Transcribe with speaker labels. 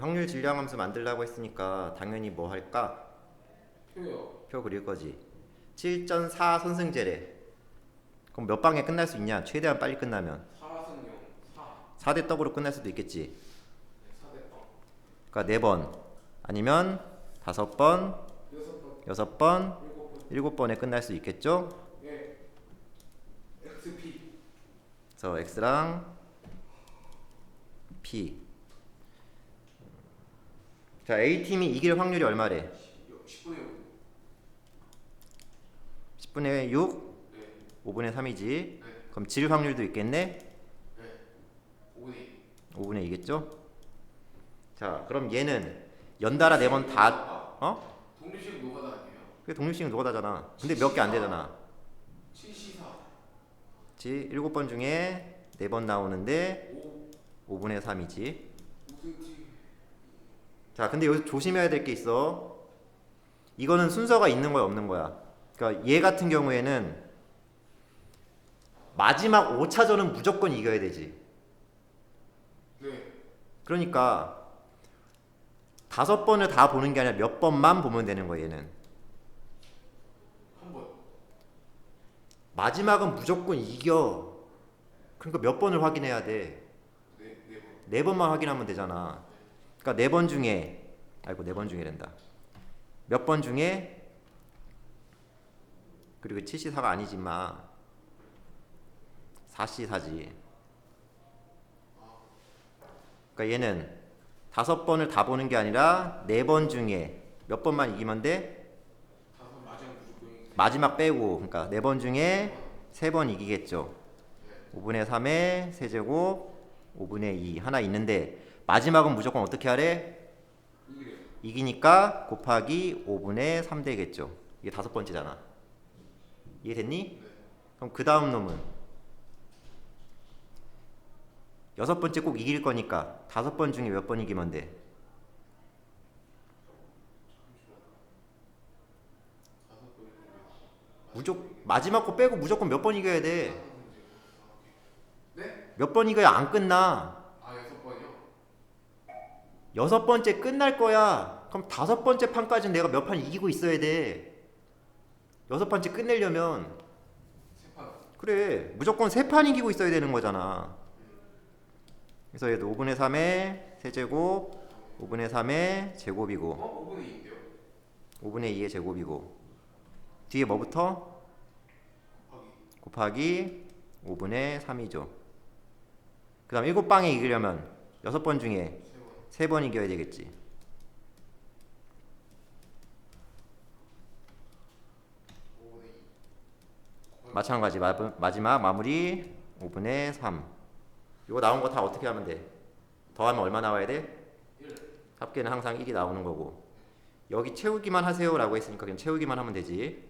Speaker 1: 확률 질량함수 만들라고 했으니까 당연히 뭐 할까?
Speaker 2: 표요.
Speaker 1: 표 그릴 거지. 7.4 선승제래. 그럼 몇 방에 끝날 수 있냐? 최대한 빨리 끝나면
Speaker 2: 4승용 4.
Speaker 1: 4대 떡으로 끝날 수도 있겠지.
Speaker 2: 4대 떡.
Speaker 1: 그러니까 4번 아니면 5번,
Speaker 2: 6번.
Speaker 1: 6번,
Speaker 2: 7번.
Speaker 1: 7번에 끝날 수 있겠죠?
Speaker 2: 예. XP.
Speaker 1: 그래서 x랑 p. 자, A팀이 이길 확률이 얼마래?
Speaker 2: 10분의 5.
Speaker 1: 10분의 6,
Speaker 2: 네.
Speaker 1: 5분의 3이지.
Speaker 2: 네.
Speaker 1: 그럼 질 확률도 있겠네?
Speaker 2: 네. 5분의 2.
Speaker 1: 5분의 2겠죠? 자, 그럼 얘는 연달아 네 번 다 어?
Speaker 2: 독립식 노가다 아니에요?
Speaker 1: 그게 독립식은 노가다잖아. 근데 몇 개 안 되잖아.
Speaker 2: 7시사.
Speaker 1: 지 7번 중에 4번 나오는데
Speaker 2: 5.
Speaker 1: 5분의 3이지. 자, 근데 여기서 조심해야 될 게 있어. 이거는 순서가 있는 거야, 없는 거야. 그러니까 얘 같은 경우에는 마지막 5차전은 무조건 이겨야 되지.
Speaker 2: 네.
Speaker 1: 그러니까 다섯 번을 다 보는 게 아니라 몇 번만 보면 되는 거야, 얘는.
Speaker 2: 한 번.
Speaker 1: 마지막은 무조건 이겨. 그러니까 몇 번을 확인해야 돼.
Speaker 2: 네. 네 번.
Speaker 1: 네 번만 확인하면 되잖아. 그러니까 네 번 중에 아이고 네 번 중에란다. 몇 번 중에 그리고 7C4가 아니지 마. 4C4지. 그러니까 얘는 다섯 번을 다 보는 게 아니라 네 번 중에 몇 번만 이기면 돼?
Speaker 2: 마지막
Speaker 1: 빼고 그러니까 네 번 중에 세 번 이기겠죠. 5분의 3의 세제곱 5분의 2 하나 있는데 마지막은 무조건 어떻게 하래? 이기니까 곱하기 5분의 3 되겠죠. 이게 다섯 번째잖아. 이해됐니? 그럼 그 다음 놈은 여섯 번째 꼭 이길 거니까 다섯 번 중에 몇 번 이기면 돼? 무조건 마지막 거 빼고 무조건 몇 번 이겨야 돼.
Speaker 2: 네?
Speaker 1: 몇번 이겨야 안 끝나.
Speaker 2: 아 여섯?
Speaker 1: 여섯 번째 끝날 거야. 그럼 다섯 번째 판까지는 내가 몇 판 이기고 있어야 돼. 여섯 번째 끝내려면. 그래 무조건 세 판 이기고 있어야 되는 거잖아. 그래서 얘도 5분의 3의 세제곱 5분의 3의 제곱이고
Speaker 2: 어? 5분의 2인데요?
Speaker 1: 5분의 2의 제곱이고 뒤에 뭐부터?
Speaker 2: 곱하기.
Speaker 1: 곱하기 5분의 3이죠. 그 다음 7방에 이기려면 6번 중에
Speaker 2: 세 번.
Speaker 1: 3번 이겨야 되겠지.
Speaker 2: 5분의 2.
Speaker 1: 마찬가지 마, 마지막 마무리 5분의 3 이거 나온 거 다 어떻게 하면 돼? 더하면 얼마 나와야 돼?
Speaker 2: 1.
Speaker 1: 합계는 항상 1이 나오는 거고 여기 채우기만 하세요 라고 했으니까 그냥 채우기만 하면 되지